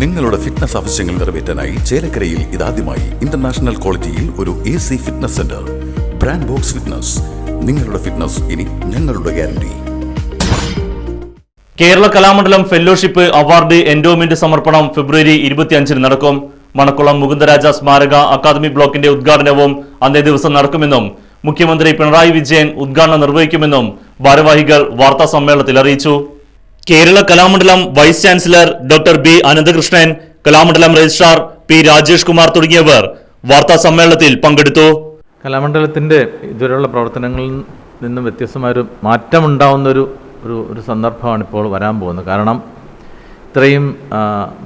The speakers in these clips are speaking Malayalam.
നിങ്ങളുടെ ഫിറ്റ്നസ് ആവശ്യങ്ങൾ നിറവേറ്റാനായി ചേലക്കരയിൽ ഇതാദ്യമായി ഇന്റർനാഷണൽ ക്വാളിറ്റിയിൽ ഒരു A C fitness centre brand box fitness നിങ്ങളുടെ ഫിറ്റ്നസ് ഇനി ഞങ്ങളുടെ guarantee Kerala Kalamandalam fellowship award endowment സമർപ്പണം ഫെബ്രുവരി ഇരുപത്തിയഞ്ചിന് നടക്കും. മണക്കുളം മുകുന്ദരാജ സ്മാരക അക്കാദമി ബ്ലോക്കിന്റെ ഉദ്ഘാടനവും അന്നേ ദിവസം നടക്കുമെന്നും മുഖ്യമന്ത്രി പിണറായി വിജയൻ ഉദ്ഘാടനം നിർവഹിക്കുമെന്നും ഭാരവാഹികൾ വാർത്താ സമ്മേളനത്തിൽ അറിയിച്ചു. Kerala Kalamandalam vice chancellor doctor B Ananthakrishnan Kalamandalam registrar P Rajesh Kumar തുടങ്ങിയവർ വാർത്താ സമ്മേളനത്തിൽ പങ്കെടുത്തു. കലാമണ്ഡലത്തിന്റെ ഇതുവരെയുള്ള പ്രവർത്തനങ്ങളിൽ നിന്നും വ്യത്യസ്തമായൊരു മാറ്റമുണ്ടാവുന്നൊരു ഒരു ഒരു സന്ദർഭമാണ് ഇപ്പോൾ വരാൻ പോകുന്നത്. കാരണം ഇത്രയും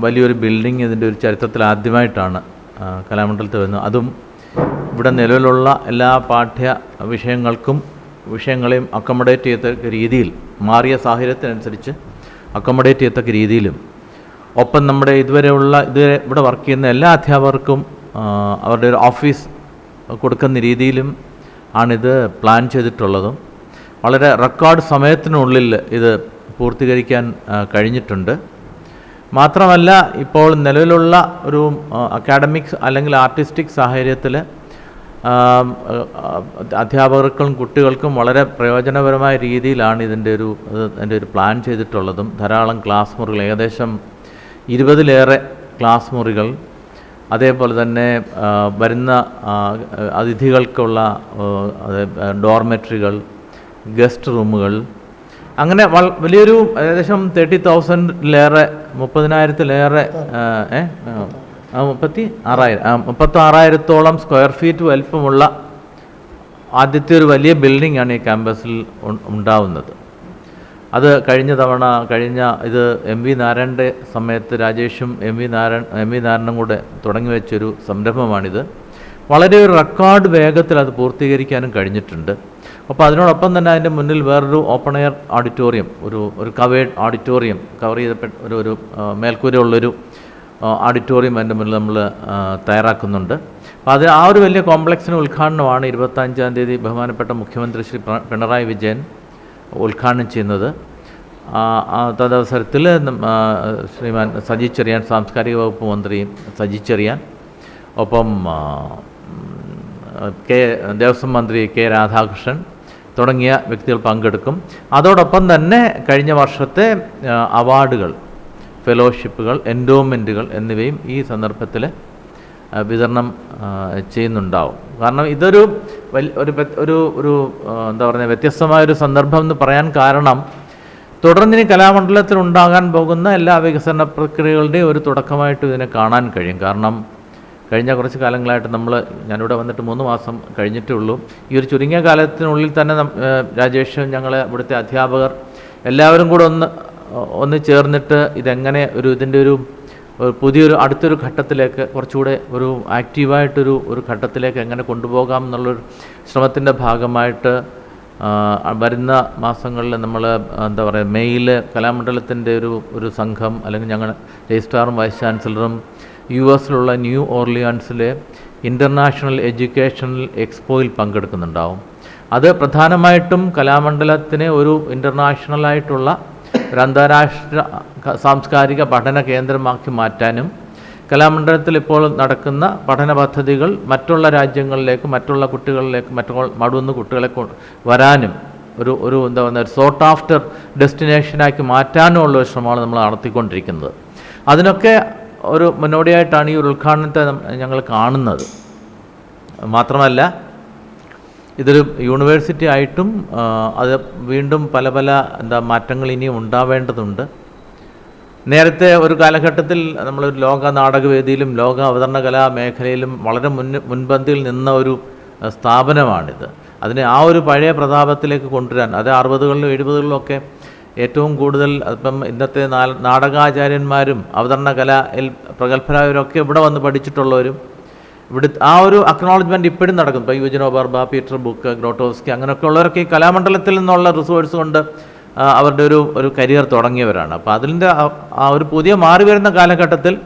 വലിയൊരു ബിൽഡിംഗ് ഇതിന്റെ ഒരു ചരിത്രത്തിൽ ആദ്യമായിട്ടാണ് കലാമണ്ഡലത്തിൽ വരുന്നത്. അതും ഇവിടെ നിലവിലുള്ള എല്ലാ പാഠ്യ വിഷയങ്ങൾക്കും വിഷയങ്ങളെയും അക്കോമഡേറ്റ് ചെയ്യത്തക്ക രീതിയിൽ മാറിയ സാഹചര്യത്തിനനുസരിച്ച് അക്കോമഡേറ്റ് ചെയ്യത്തക്ക രീതിയിലും ഒപ്പം നമ്മുടെ ഇതുവരെയുള്ള ഇതുവരെ ഇവിടെ വർക്ക് ചെയ്യുന്ന എല്ലാ അധ്യാപകർക്കും അവരുടെ ഒരു ഓഫീസ് കൊടുക്കുന്ന രീതിയിലും ആണിത് പ്ലാൻ ചെയ്തിട്ടുള്ളതും. വളരെ റെക്കോർഡ് സമയത്തിനുള്ളിൽ ഇത് പൂർത്തീകരിക്കാൻ കഴിഞ്ഞിട്ടുണ്ട്. മാത്രമല്ല ഇപ്പോൾ നിലവിലുള്ള ഒരു അക്കാഡമിക്സ് അല്ലെങ്കിൽ ആർട്ടിസ്റ്റിക് സാഹചര്യത്തിൽ അധ്യാപകർക്കും കുട്ടികൾക്കും വളരെ പ്രയോജനപരമായ രീതിയിലാണ് ഇതിന്റെ ഒരു അതിന്റെ ഒരു പ്ലാൻ ചെയ്തിട്ടുള്ളതും. ധാരാളം ക്ലാസ് മുറികൾ ഏകദേശം ഇരുപതിലേറെ ക്ലാസ് മുറികൾ. അതേപോലെ തന്നെ വരുന്ന അതിഥികൾക്കുള്ള ഡോർമെട്രികൾ ഗസ്റ്റ് റൂമുകൾ അങ്ങനെ വലിയൊരു ഏകദേശം തേർട്ടി തൗസൻഡിലേറെ മുപ്പതിനായിരത്തിലേറെ ഏഹ് മുപ്പത്തി ആറായിരം. മുപ്പത്തി ആറായിരത്തോളം സ്ക്വയർ ഫീറ്റ് വലിപ്പമുള്ള ആദ്യത്തെ ഒരു വലിയ ബിൽഡിംഗ് ആണ് ഈ ക്യാമ്പസിൽ ഉണ്ടാവുന്നത്. അത് കഴിഞ്ഞ തവണ കഴിഞ്ഞ ഇത് എം വി നാരായണന്റെ സമയത്ത് രാജേഷും M V Narayan M V നാരായണനും കൂടെ തുടങ്ങി വെച്ചൊരു സംരംഭമാണിത്. വളരെ ഒരു റെക്കോർഡ് വേഗത്തിൽ അത് പൂർത്തീകരിക്കാനും കഴിഞ്ഞിട്ടുണ്ട്. അപ്പോൾ അതിനോടൊപ്പം തന്നെ അതിന്റെ മുന്നിൽ വേറൊരു ഓപ്പൺ എയർ ഓഡിറ്റോറിയം ഒരു ഒരു കവേഡ് ഓഡിറ്റോറിയം കവർ ചെയ്തപ്പെട്ട ഒരു ഒരു മേൽക്കൂരയുള്ളൊരു ഓഡിറ്റോറിയം അതിന്റെ മുന്നിൽ നമ്മൾ തയ്യാറാക്കുന്നുണ്ട്. അപ്പോൾ അത് ആ ഒരു വലിയ കോംപ്ലക്സിന് ഉദ്ഘാടനമാണ് ഇരുപത്തഞ്ചാം തീയതി ബഹുമാനപ്പെട്ട മുഖ്യമന്ത്രി ശ്രീ പിണറായി വിജയൻ ഉദ്ഘാടനം ചെയ്യുന്നത്. തദവസരത്തിൽ ശ്രീമാൻ സജി ചെറിയാൻ സാംസ്കാരിക വകുപ്പ് മന്ത്രി സജി ചെറിയാൻ ഒപ്പം കെ ദേവസ്വം മന്ത്രി കെ രാധാകൃഷ്ണൻ തുടങ്ങിയ വ്യക്തികൾ പങ്കെടുക്കും. അതോടൊപ്പം തന്നെ കഴിഞ്ഞ വർഷത്തെ അവാർഡുകൾ ഫെലോഷിപ്പുകൾ എൻഡോമെന്റുകൾ എന്നിവയും ഈ സന്ദർഭത്തിൽ വിതരണം ചെയ്യുന്നുണ്ടാവും. കാരണം ഇതൊരു ഒരു ഒരു ഒരു എന്താ പറയുക വ്യത്യസ്തമായൊരു സന്ദർഭം എന്ന് പറയാൻ കാരണം തുടർന്ന് ഇനി കലാമണ്ഡലത്തിൽ ഉണ്ടാകാൻ പോകുന്ന എല്ലാ വികസന പ്രക്രിയകളുടെയും ഒരു തുടക്കമായിട്ട് ഇതിനെ കാണാൻ കഴിയും. കാരണം കഴിഞ്ഞ കുറച്ച് കാലങ്ങളായിട്ട് നമ്മൾ ഞാനിവിടെ വന്നിട്ട് മൂന്ന് മാസം കഴിഞ്ഞിട്ടേ ഉള്ളൂ ഈ ഒരു ചുരുങ്ങിയ കാലത്തിനുള്ളിൽ തന്നെ ഞങ്ങളെ രാജേഷും ഞങ്ങൾ ഇവിടുത്തെ അധ്യാപകർ എല്ലാവരും കൂടെ ഒന്ന് ഒന്ന് ചേർന്നിട്ട് ഇതെങ്ങനെ ഒരു ഇതിന്റെ ഒരു പുതിയൊരു അടുത്തൊരു ഘട്ടത്തിലേക്ക് കുറച്ചുകൂടെ ഒരു ആക്റ്റീവായിട്ടൊരു ഒരു ഘട്ടത്തിലേക്ക് എങ്ങനെ കൊണ്ടുപോകാം എന്നുള്ളൊരു ശ്രമത്തിന്റെ ഭാഗമായിട്ട് വരുന്ന മാസങ്ങളിൽ നമ്മൾ എന്താ പറയുക മെയ്യിൽ കലാമണ്ഡലത്തിന്റെ ഒരു ഒരു സംഘം അല്ലെങ്കിൽ ഞങ്ങൾ രജിസ്ട്രാറും വൈസ് ചാൻസലറും യു എസിലുള്ള ന്യൂ ഓർലിയാൻസിലെ ഇന്റർനാഷണൽ എഡ്യൂക്കേഷണൽ എക്സ്പോയിൽ പങ്കെടുക്കുന്നുണ്ടാവും. അത് പ്രധാനമായിട്ടും കലാമണ്ഡലത്തിനെ ഒരു ഇന്റർനാഷണലായിട്ടുള്ള ഒരു അന്താരാഷ്ട്ര സാംസ്കാരിക പഠന കേന്ദ്രമാക്കി മാറ്റാനും കലാമണ്ഡലത്തിൽ ഇപ്പോൾ നടക്കുന്ന പഠന പദ്ധതികൾ മറ്റുള്ള രാജ്യങ്ങളിലേക്ക് മറ്റുള്ള കുട്ടികളിലേക്ക് മറ്റു മടുന്ന കുട്ടികളെ വരാനും ഒരു ഒരു എന്താ പറയുക ഒരു സോർട്ട് ആഫ്റ്റർ ഡെസ്റ്റിനേഷനാക്കി മാറ്റാനുമുള്ള ഒരു ശ്രമമാണ് നമ്മൾ നടത്തിക്കൊണ്ടിരിക്കുന്നത്. അതിനൊക്കെ ഒരു മുന്നോടിയായിട്ടാണ് ഈ ഒരു ഉദ്ഘാടനത്തെ ഞങ്ങൾ കാണുന്നത്. മാത്രമല്ല ഇതൊരു യൂണിവേഴ്സിറ്റി ആയിട്ടും അത് വീണ്ടും പല പല എന്താ മാറ്റങ്ങൾ ഇനിയും ഉണ്ടാവേണ്ടതുണ്ട്. നേരത്തെ ഒരു കാലഘട്ടത്തിൽ നമ്മൾ ലോക നാടകവേദിയിലും ലോക അവതരണ കലാ മേഖലയിലും വളരെ മുൻ മുൻപന്തിയിൽ നിന്ന ഒരു സ്ഥാപനമാണിത്. അതിനെ ആ ഒരു പഴയ പ്രതാപത്തിലേക്ക് കൊണ്ടുവരാൻ അത് അറുപതുകളിലും എഴുപതുകളിലും ഒക്കെ ഏറ്റവും കൂടുതൽ ഇപ്പം ഇന്നത്തെ നാടകാചാര്യന്മാരും അവതരണ കലയിൽ പ്രഗത്ഭരായവരൊക്കെ ഇവിടെ വന്ന് പഠിച്ചിട്ടുള്ളവരും ഇവിടെ ആ ഒരു അക്നോളജ്മെന്റ് ഇപ്പോഴും നടക്കുന്നു. ഇപ്പോൾ യുജനോ ബർബ പീറ്റർ ബുക്ക് ഗ്രോട്ടോസ്കി അങ്ങനെയൊക്കെ ഉള്ളവരൊക്കെ ഈ കലാമണ്ഡലത്തിൽ നിന്നുള്ള റിസോഴ്സ് കൊണ്ട് അവരുടെ ഒരു ഒരു കരിയർ തുടങ്ങിയവരാണ്. അപ്പോൾ അതിന്റെ ആ- ഒരു പുതിയ മാറി വരുന്ന കാലഘട്ടത്തിൽ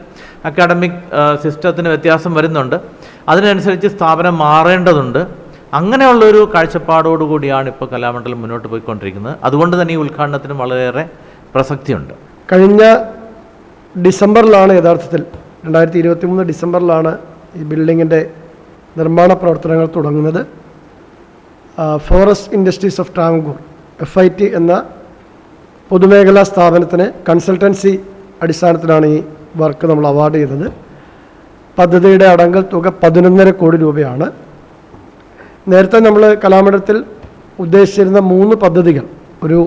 അക്കാഡമിക് സിസ്റ്റത്തിന് വ്യത്യാസം വരുന്നുണ്ട്. അതിനനുസരിച്ച് സ്ഥാപനം മാറേണ്ടതുണ്ട്. അങ്ങനെയുള്ളൊരു കാഴ്ചപ്പാടോടുകൂടിയാണ് ഇപ്പോൾ കലാമണ്ഡലം മുന്നോട്ട് പോയിക്കൊണ്ടിരിക്കുന്നത്. അതുകൊണ്ട് തന്നെ ഈ ഉദ്ഘാടനത്തിന് വളരെയേറെ പ്രസക്തിയുണ്ട്. കഴിഞ്ഞ ഡിസംബറിലാണ് യഥാർത്ഥത്തിൽ രണ്ടായിരത്തി ഇരുപത്തി മൂന്ന് ഡിസംബറിലാണ് ഈ ബിൽഡിങ്ങിന്റെ നിർമ്മാണ പ്രവർത്തനങ്ങൾ തുടങ്ങുന്നത് forest industries of Travancore F I T എന്ന പൊതുമേഖലാ സ്ഥാപനത്തിന് കൺസൾട്ടൻസി അടിസ്ഥാനത്തിലാണ് ഈ വർക്ക് നമ്മൾ അവാർഡ് ചെയ്തത്. പദ്ധതിയുടെ അടങ്കൽ തുക പതിനൊന്നര കോടി രൂപയാണ്. നേരത്തെ നമ്മൾ കലാമണ്ഡലത്തിൽ ഉദ്ദേശിച്ചിരുന്ന മൂന്ന് പദ്ധതികൾ ഒരു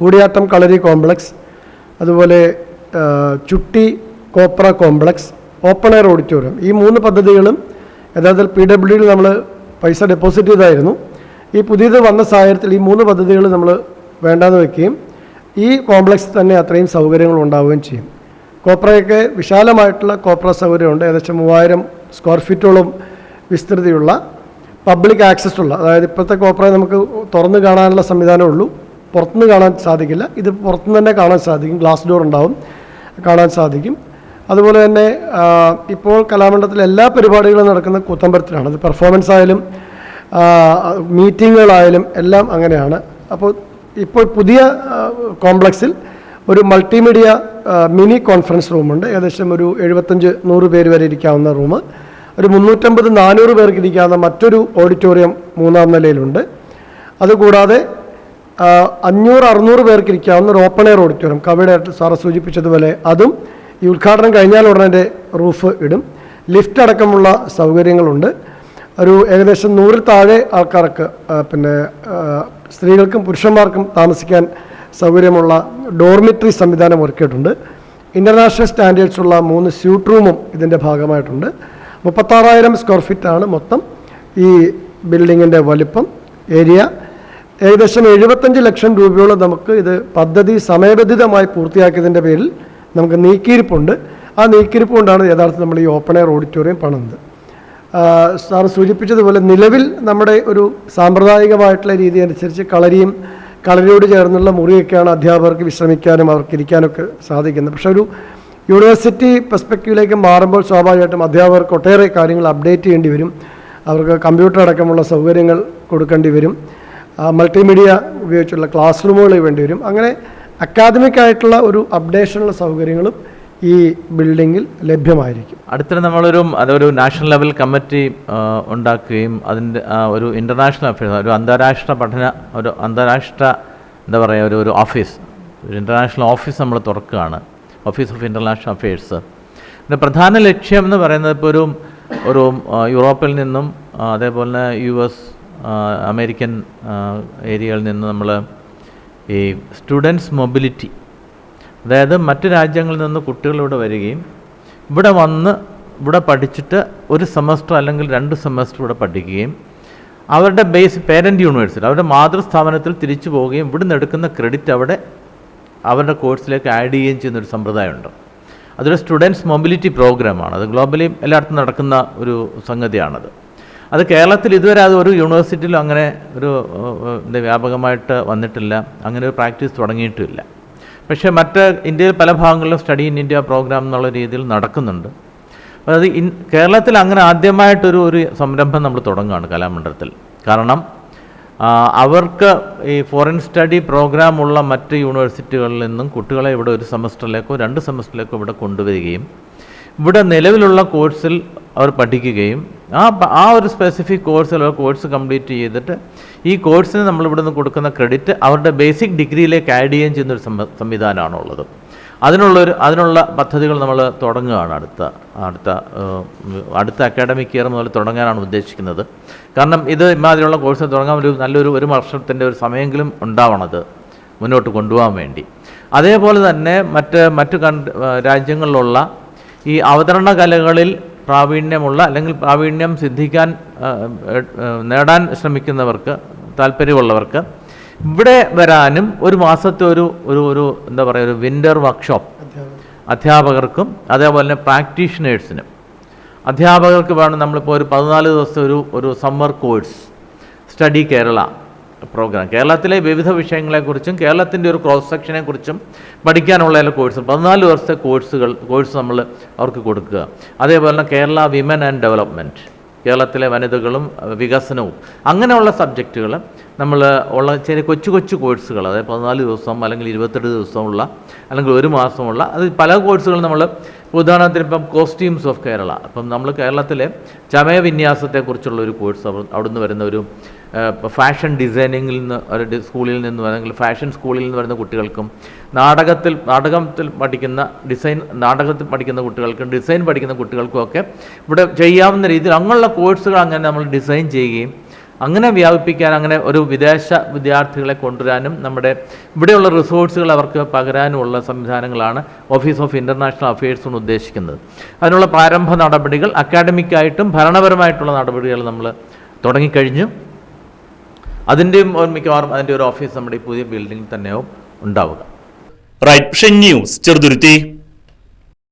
കൂടിയാട്ടം കളരി കോംപ്ലക്സ് അതുപോലെ ചുട്ടി കോപ്ര കോംപ്ലക്സ് ഓപ്പൺ എയർ ഓഡിറ്റോറിയം. ഈ മൂന്ന് പദ്ധതികളും യഥാർത്ഥത്തിൽ പി ഡബ്ല്യു നമ്മൾ പൈസ ഡെപ്പോസിറ്റ് ചെയ്തായിരുന്നു. ഈ പുതിയത് വന്ന സാഹചര്യത്തിൽ ഈ മൂന്ന് പദ്ധതികൾ നമ്മൾ വേണ്ടാന്ന് വയ്ക്കുകയും ഈ കോംപ്ലക്സ് തന്നെ അത്രയും സൗകര്യങ്ങൾ ഉണ്ടാവുകയും ചെയ്യും. കോപ്രയൊക്കെ വിശാലമായിട്ടുള്ള കോപ്ര സൗകര്യമുണ്ട്. ഏകദേശം മൂവായിരം സ്ക്വയർ ഫീറ്റോളം വിസ്തൃതിയുള്ള പബ്ലിക് ആക്സസ് ഉള്ള അതായത് ഇപ്പോഴത്തെ കോപ്രയെ നമുക്ക് തുറന്ന് കാണാനുള്ള സംവിധാനമേ ഉള്ളൂ. പുറത്തുനിന്ന് കാണാൻ സാധിക്കില്ല. ഇത് പുറത്തുനിന്ന് തന്നെ കാണാൻ സാധിക്കും. ഗ്ലാസ് ഡോർ ഉണ്ടാവും. കാണാൻ സാധിക്കും. അതുപോലെ തന്നെ ഇപ്പോൾ കലാമണ്ഡലത്തിലെ എല്ലാ പരിപാടികളും നടക്കുന്നത് കൂത്തമ്പലത്തിലാണ് അത് പെർഫോമൻസ് ആയാലും മീറ്റിങ്ങുകളായാലും എല്ലാം അങ്ങനെയാണ്. അപ്പോൾ ഇപ്പോൾ പുതിയ കോംപ്ലക്സിൽ ഒരു മൾട്ടിമീഡിയ മിനി കോൺഫറൻസ് റൂമുണ്ട് ഏകദേശം ഒരു എഴുപത്തഞ്ച് നൂറ് പേര് വരെ ഇരിക്കാവുന്ന റൂം ഒരു മുന്നൂറ്റമ്പത് നാനൂറ് പേർക്ക് ഇരിക്കാവുന്ന മറ്റൊരു ഓഡിറ്റോറിയം മൂന്നാം നിലയിലുണ്ട്. അതുകൂടാതെ അഞ്ഞൂറ് അറുന്നൂറ് പേർക്ക് ഇരിക്കാവുന്ന ഒരു ഓപ്പൺ എയർ ഓഡിറ്റോറിയം കവിയുടെ സാറ് സൂചിപ്പിച്ചതുപോലെ അതും ഈ ഉദ്ഘാടനം കഴിഞ്ഞാൽ ഉടനെ റൂഫ് ഇടും. ലിഫ്റ്റ് അടക്കമുള്ള സൗകര്യങ്ങളുണ്ട്. ഒരു ഏകദേശം നൂറിൽ താഴെ ആൾക്കാർക്ക് പിന്നെ സ്ത്രീകൾക്കും പുരുഷന്മാർക്കും താമസിക്കാൻ സൗകര്യമുള്ള ഡോർമിറ്ററി സംവിധാനം ഒരുക്കിയിട്ടുണ്ട്. ഇന്റർനാഷണൽ സ്റ്റാൻഡേർഡ്സുള്ള മൂന്ന് സ്യൂട്ട് റൂമും ഇതിന്റെ ഭാഗമായിട്ടുണ്ട്. മുപ്പത്താറായിരം സ്ക്വയർ ഫീറ്റാണ് മൊത്തം ഈ ബിൽഡിങ്ങിന്റെ വലിപ്പം ഏരിയ. ഏകദേശം എഴുപത്തഞ്ച് ലക്ഷം രൂപയോളം നമുക്ക് ഇത് പദ്ധതി സമയബന്ധിതമായി പൂർത്തിയാക്കിയതിന്റെ പേരിൽ നമുക്ക് നീക്കിയിരിപ്പുണ്ട്. ആ നീക്കിയിരിപ്പ് കൊണ്ടാണ് യഥാർത്ഥത്തിൽ നമ്മൾ ഈ ഓപ്പൺ എയർ ഓഡിറ്റോറിയം പണിത് സാർ സൂചിപ്പിച്ചതുപോലെ നിലവിൽ നമ്മുടെ ഒരു സാമ്പ്രദായികമായിട്ടുള്ള രീതി അനുസരിച്ച് കളരിയും കളരിയോട് ചേർന്നുള്ള മുറിയൊക്കെയാണ് അധ്യാപകർക്ക് വിശ്രമിക്കാനും അവർക്ക് ഇരിക്കാനൊക്കെ സാധിക്കുന്നത്. പക്ഷേ ഒരു യൂണിവേഴ്സിറ്റി പെർസ്പെക്റ്റീവിലേക്ക് മാറുമ്പോൾ സ്വാഭാവികമായിട്ടും അധ്യാപകർക്ക് ഒട്ടേറെ കാര്യങ്ങൾ അപ്ഡേറ്റ് ചെയ്യേണ്ടി വരും. അവർക്ക് കമ്പ്യൂട്ടർ അടക്കമുള്ള സൗകര്യങ്ങൾ കൊടുക്കേണ്ടി വരും. മൾട്ടിമീഡിയ ഉപയോഗിച്ചുള്ള ക്ലാസ് റൂമുകൾ വേണ്ടി വരും. അങ്ങനെ അക്കാദമിക് ആയിട്ടുള്ള ഒരു അപ്ഡേഷനുള്ള സൗകര്യങ്ങളും ഈ ബിൽഡിങ്ങിൽ ലഭ്യമായിരിക്കും. അടുത്തിടെ നമ്മളൊരു അതൊരു നാഷണൽ ലെവൽ കമ്മിറ്റി ഉണ്ടാക്കുകയും അതിന്റെ ഒരു ഇന്റർനാഷണൽ അഫയേഴ്സ് ഒരു അന്താരാഷ്ട്ര പഠന ഒരു അന്താരാഷ്ട്ര എന്താ പറയുക ഒരു ഒരു ഓഫീസ് ഒരു ഇന്റർനാഷണൽ ഓഫീസ് നമ്മൾ തുറക്കുകയാണ്. Office of international affairs. ഇതിന്റെ പ്രധാന ലക്ഷ്യം എന്ന് പറയുന്നത് ഇപ്പോൾ ഒരു ഒരു യൂറോപ്പിൽ നിന്നും അതേപോലെ യു എസ് അമേരിക്കൻ ഏരിയയിൽ നിന്ന് നമ്മൾ ഈ സ്റ്റുഡൻസ് മൊബിലിറ്റി. അതായത് മറ്റു രാജ്യങ്ങളിൽ നിന്ന് കുട്ടികൾ ഇവിടെ വരികയും ഇവിടെ വന്ന് ഇവിടെ പഠിച്ചിട്ട് ഒരു സെമസ്റ്റർ അല്ലെങ്കിൽ രണ്ട് സെമസ്റ്റർ ഇവിടെ പഠിക്കുകയും അവരുടെ ബേസ് പേരന്റ് യൂണിവേഴ്സിറ്റി അവരുടെ മാതൃസ്ഥാപനത്തിൽ തിരിച്ചു പോവുകയും ഇവിടുന്ന് എടുക്കുന്ന ക്രെഡിറ്റ് അവിടെ അവരുടെ കോഴ്സിലേക്ക് ആഡ് ചെയ്യുകയും ചെയ്യുന്നൊരു സമ്പ്രദായമുണ്ട്. അതൊരു സ്റ്റുഡൻസ് മൊബിലിറ്റി പ്രോഗ്രാമാണ്. അത് ഗ്ലോബലി എല്ലായിടത്തും നടക്കുന്ന ഒരു സംഗതിയാണത്. അത് കേരളത്തിൽ ഇതുവരെ അത് ഒരു യൂണിവേഴ്സിറ്റിയിലും അങ്ങനെ ഒരു വ്യാപകമായിട്ട് വന്നിട്ടില്ല. അങ്ങനെ ഒരു പ്രാക്ടീസ് തുടങ്ങിയിട്ടുമില്ല. പക്ഷേ മറ്റ് ഇന്ത്യയിൽ പല ഭാഗങ്ങളിലും സ്റ്റഡി ഇൻ ഇന്ത്യ പ്രോഗ്രാം എന്നുള്ള രീതിയിൽ നടക്കുന്നുണ്ട്. അപ്പോൾ അത് ഇൻ കേരളത്തിൽ അങ്ങനെ ആദ്യമായിട്ടൊരു ഒരു സംരംഭം നമ്മൾ തുടങ്ങുകയാണ് കലാമണ്ഡലത്തിൽ. കാരണം അവർക്ക് ഈ ഫോറിൻ സ്റ്റഡി പ്രോഗ്രാമുള്ള മറ്റ് യൂണിവേഴ്സിറ്റികളിൽ നിന്നും കുട്ടികളെ ഇവിടെ ഒരു സെമസ്റ്ററിലേക്കോ രണ്ട് സെമസ്റ്ററിലേക്കോ ഇവിടെ കൊണ്ടുവരികയും ഇവിടെ നിലവിലുള്ള കോഴ്സിൽ അവർ പഠിക്കുകയും ആ ആ ഒരു സ്പെസിഫിക് കോഴ്സിലുള്ള കോഴ്സ് കംപ്ലീറ്റ് ചെയ്തിട്ട് ഈ കോഴ്സിന് നമ്മളിവിടെ നിന്ന് കൊടുക്കുന്ന ക്രെഡിറ്റ് അവരുടെ ബേസിക് ഡിഗ്രിയിലേക്ക് ആഡ് ചെയ്യുകയും ചെയ്യുന്നൊരു സംവിധാനമാണുള്ളത്. അതിനുള്ളൊരു അതിനുള്ള പദ്ധതികൾ നമ്മൾ തുടങ്ങുകയാണ് അടുത്ത അടുത്ത അടുത്ത അക്കാഡമിക് ഇയർ മുതൽ തുടങ്ങാനാണ് ഉദ്ദേശിക്കുന്നത്. കാരണം ഇത് ഇമാതിരിയുള്ള കോഴ്സ് തുടങ്ങാൻ ഒരു നല്ലൊരു ഒരു വർഷത്തിന്റെ ഒരു സമയമെങ്കിലും ഉണ്ടാവണത് മുന്നോട്ട് കൊണ്ടുപോകാൻ വേണ്ടി. അതേപോലെ തന്നെ മറ്റ് മറ്റു രാജ്യങ്ങളിലുള്ള ഈ അവതരണ കലകളിൽ പ്രാവീണ്യമുള്ള അല്ലെങ്കിൽ പ്രാവീണ്യം സിദ്ധിക്കാൻ നേടാൻ ശ്രമിക്കുന്നവർക്ക് താല്പര്യമുള്ളവർക്ക് ഇവിടെ വരാനും ഒരു മാസത്തെ ഒരു ഒരു ഒരു എന്താ പറയുക ഒരു വിന്റർ വർക്ക്ഷോപ്പ് അധ്യാപകർക്കും അതേപോലെ തന്നെ പ്രാക്ടീഷണേഴ്സിനും അധ്യാപകർക്ക് വേണം നമ്മളിപ്പോൾ ഒരു പതിനാല് ദിവസത്തെ ഒരു ഒരു summer course study Kerala programme കേരളത്തിലെ വിവിധ വിഷയങ്ങളെക്കുറിച്ചും കേരളത്തിന്റെ ഒരു ക്രോസ് സെക്ഷനെക്കുറിച്ചും പഠിക്കാനുള്ള ചില കോഴ്സ് പതിനാല് വർഷത്തെ കോഴ്സുകൾ കോഴ്സ് നമ്മൾ അവർക്ക് കൊടുക്കുക. അതേപോലെ തന്നെ കേരള വിമൻ ആൻഡ് ഡെവലപ്മെന്റ് കേരളത്തിലെ വനിതകളും വികസനവും അങ്ങനെയുള്ള സബ്ജക്റ്റുകൾ നമ്മൾ ഉള്ള ചെറിയ കൊച്ചു കൊച്ചു കോഴ്സുകൾ അതായത് പതിനാല് ദിവസം അല്ലെങ്കിൽ ഇരുപത്തെട്ട് ദിവസമുള്ള അല്ലെങ്കിൽ ഒരു മാസമുള്ള അത് പല കോഴ്സുകൾ നമ്മൾ ഉദാഹരണത്തിന് ഇപ്പം കോസ്റ്റ്യൂംസ് ഓഫ് കേരള അപ്പം നമ്മൾ കേരളത്തിലെ ചമയ വിന്യാസത്തെക്കുറിച്ചുള്ള ഒരു കോഴ്സ് അവിടെ അവിടുന്ന് വരുന്ന ഒരു ഫാഷൻ ഡിസൈനിങ്ങിൽ നിന്ന് ഒരു സ്കൂളിൽ നിന്ന് അല്ലെങ്കിൽ ഫാഷൻ സ്കൂളിൽ നിന്ന് വരുന്ന കുട്ടികൾക്കും നാടകത്തിൽ നാടകത്തിൽ പഠിക്കുന്ന ഡിസൈൻ നാടകത്തിൽ പഠിക്കുന്ന കുട്ടികൾക്കും ഡിസൈൻ പഠിക്കുന്ന കുട്ടികൾക്കും ഒക്കെ ഇവിടെ ചെയ്യാവുന്ന രീതിയിൽ അങ്ങനെയുള്ള കോഴ്സുകൾ അങ്ങനെ നമ്മൾ ഡിസൈൻ ചെയ്യുകയും അങ്ങനെ വ്യാപിപ്പിക്കാൻ അങ്ങനെ ഒരു വിദേശ വിദ്യാർത്ഥികളെ കൊണ്ടുവരാനും നമ്മുടെ ഇവിടെയുള്ള റിസോഴ്സുകൾ അവർക്ക് പകരാനുമുള്ള സംവിധാനങ്ങളാണ് ഓഫീസ് ഓഫ് ഇന്റർനാഷണൽ അഫയേഴ്സ് കൊണ്ട് ഉദ്ദേശിക്കുന്നത്. അതിനുള്ള പ്രാരംഭ നടപടികൾ അക്കാഡമിക്കായിട്ടും ഭരണപരമായിട്ടുള്ള നടപടികൾ നമ്മൾ തുടങ്ങിക്കഴിഞ്ഞു. അതിന്റെയും മിക്കവാറും അതിന്റെ ഒരു ഓഫീസ് നമ്മുടെ ഈ പുതിയ ബിൽഡിംഗിൽ തന്നെയാവും ഉണ്ടാവുക. Right news Cheruthuruthy.